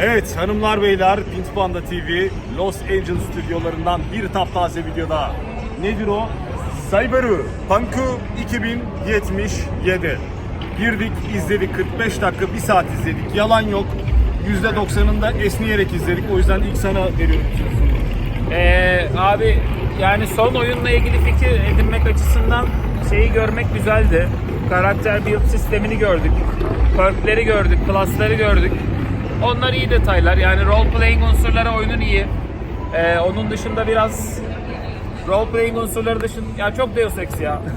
Evet hanımlar beyler Pint Panda TV Los Angeles stüdyolarından bir taptaze video daha. Nedir o? Cyber'ı Punk'u 2077. Girdik izledik 45 dakika 1 saat izledik. Yalan yok. %90'ında esneyerek izledik. O yüzden ilk sana veriyorum. Ee, abi yani son oyunla ilgili fikir edinmek açısından şeyi görmek güzeldi. Karakter build sistemini gördük. Perkleri gördük, class'ları gördük. Onlar iyi detaylar. Yani role playing unsurları oyunun iyi. Ee, onun dışında biraz role playing unsurları dışında ya çok Deus Ex ya.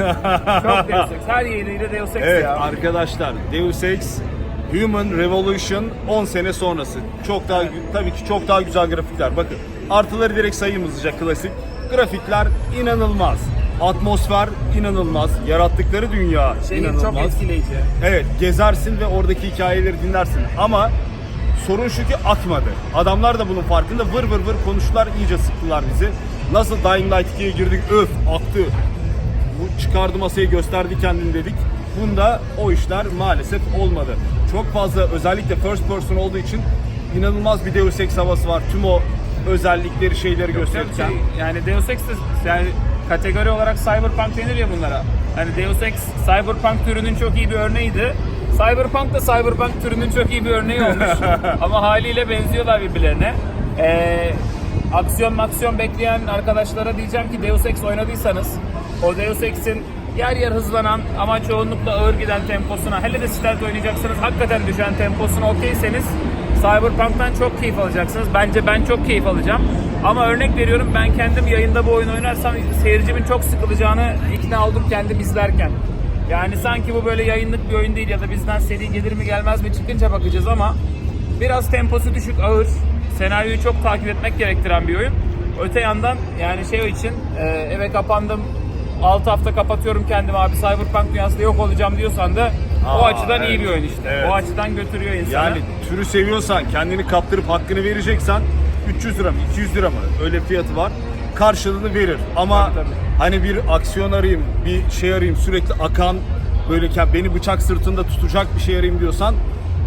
çok Deus Ex. Her yeriyle Deus Ex Evet ya. arkadaşlar Deus Ex Human Revolution 10 sene sonrası. Çok daha tabii ki çok daha güzel grafikler. Bakın artıları direkt sayayım hızlıca klasik. Grafikler inanılmaz. Atmosfer inanılmaz. Yarattıkları dünya Şeyin inanılmaz. çok etkileyici. Evet gezersin ve oradaki hikayeleri dinlersin ama sorun şu ki akmadı. Adamlar da bunun farkında vır vır vır konuştular iyice sıktılar bizi. Nasıl Dying Light 2'ye girdik öf aktı. Bu çıkardı masayı gösterdi kendini dedik. Bunda o işler maalesef olmadı. Çok fazla özellikle first person olduğu için inanılmaz bir Deus Ex havası var. Tüm o özellikleri şeyleri gösterirken. Şey, yani Deus Ex de yani kategori olarak Cyberpunk denir ya bunlara. Hani Deus Ex Cyberpunk türünün çok iyi bir örneğiydi. Cyberpunk da Cyberpunk türünün çok iyi bir örneği olmuş. Ama haliyle benziyorlar birbirlerine. Ee, aksiyon maksiyon bekleyen arkadaşlara diyeceğim ki Deus Ex oynadıysanız o Deus Ex'in yer yer hızlanan ama çoğunlukla ağır giden temposuna hele de stealth oynayacaksınız hakikaten düşen temposuna okeyseniz Cyberpunk'tan çok keyif alacaksınız. Bence ben çok keyif alacağım. Ama örnek veriyorum ben kendim yayında bu oyunu oynarsam seyircimin çok sıkılacağını ikna oldum kendim izlerken. Yani sanki bu böyle yayınlık bir oyun değil ya da bizden seri gelir mi gelmez mi çıkınca bakacağız ama biraz temposu düşük ağır. Senaryoyu çok takip etmek gerektiren bir oyun. Öte yandan yani şey için e, eve kapandım 6 hafta kapatıyorum kendimi abi Cyberpunk dünyasında yok olacağım diyorsan da o Aa, açıdan iyi evet. bir oyun işte. Evet. O açıdan götürüyor insanı. Yani türü seviyorsan, kendini kaptırıp hakkını vereceksen 300 lira mı, 200 lira mı öyle fiyatı var. Karşılığını verir. Ama Tabii, tabii. Hani bir aksiyon arayayım, bir şey arayayım, sürekli akan böyle beni bıçak sırtında tutacak bir şey arayayım diyorsan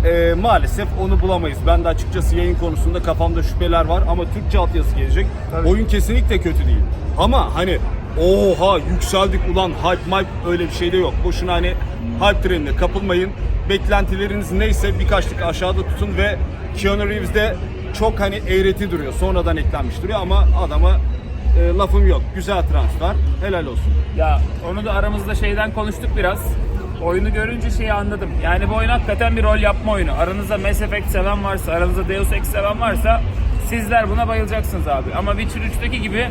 e, maalesef onu bulamayız. Ben de açıkçası yayın konusunda kafamda şüpheler var ama Türkçe altyazı gelecek. Tabii. Oyun kesinlikle kötü değil. Ama hani oha yükseldik ulan hype mype öyle bir şey de yok. Boşuna hani hype trenine kapılmayın. Beklentileriniz neyse birkaçlık aşağıda tutun ve Keanu Reeves de çok hani eğreti duruyor. Sonradan eklenmiş duruyor ama adama e, lafım yok. Güzel transfer. Helal olsun. Ya onu da aramızda şeyden konuştuk biraz. Oyunu görünce şeyi anladım. Yani bu oyun hakikaten bir rol yapma oyunu. Aranızda Mass Effect seven varsa, aranızda Deus Ex seven varsa sizler buna bayılacaksınız abi. Ama Witcher 3'teki gibi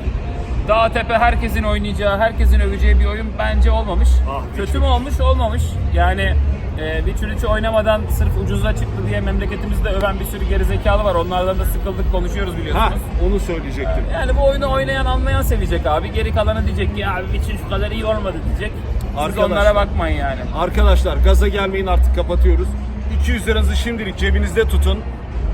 dağ tepe herkesin oynayacağı, herkesin öveceği bir oyun bence olmamış. Ah, Kötü mü olmuş? Olmamış. Yani e, Witcher 3'ü oynamadan sırf ucuza çıktı diye memleketimizde öven bir sürü gerizekalı var. Onlardan da sıkıldık konuşuyoruz biliyorsunuz. Ha onu söyleyecektim. Yani bu oyunu oynayan anlayan sevecek abi. Geri kalanı diyecek ki abi Witcher şu kadar iyi olmadı diyecek. Siz Arkadaşlar. onlara bakmayın yani. Arkadaşlar gaza gelmeyin artık kapatıyoruz. 200 liranızı şimdilik cebinizde tutun.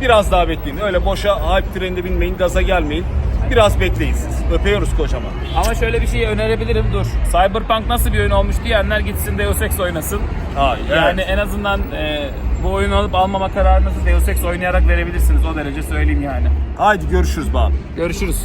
Biraz daha bekleyin. Öyle boşa hype trenine binmeyin, gaza gelmeyin. Biraz bekleyin siz. Öpüyoruz kocaman. Ama şöyle bir şey önerebilirim dur. Cyberpunk nasıl bir oyun olmuş diyenler gitsin Deus Ex oynasın. Ha, Yani en azından e, bu oyunu alıp almama kararınızı Deus Ex oynayarak verebilirsiniz. O derece söyleyeyim yani. Haydi görüşürüz baba. Görüşürüz.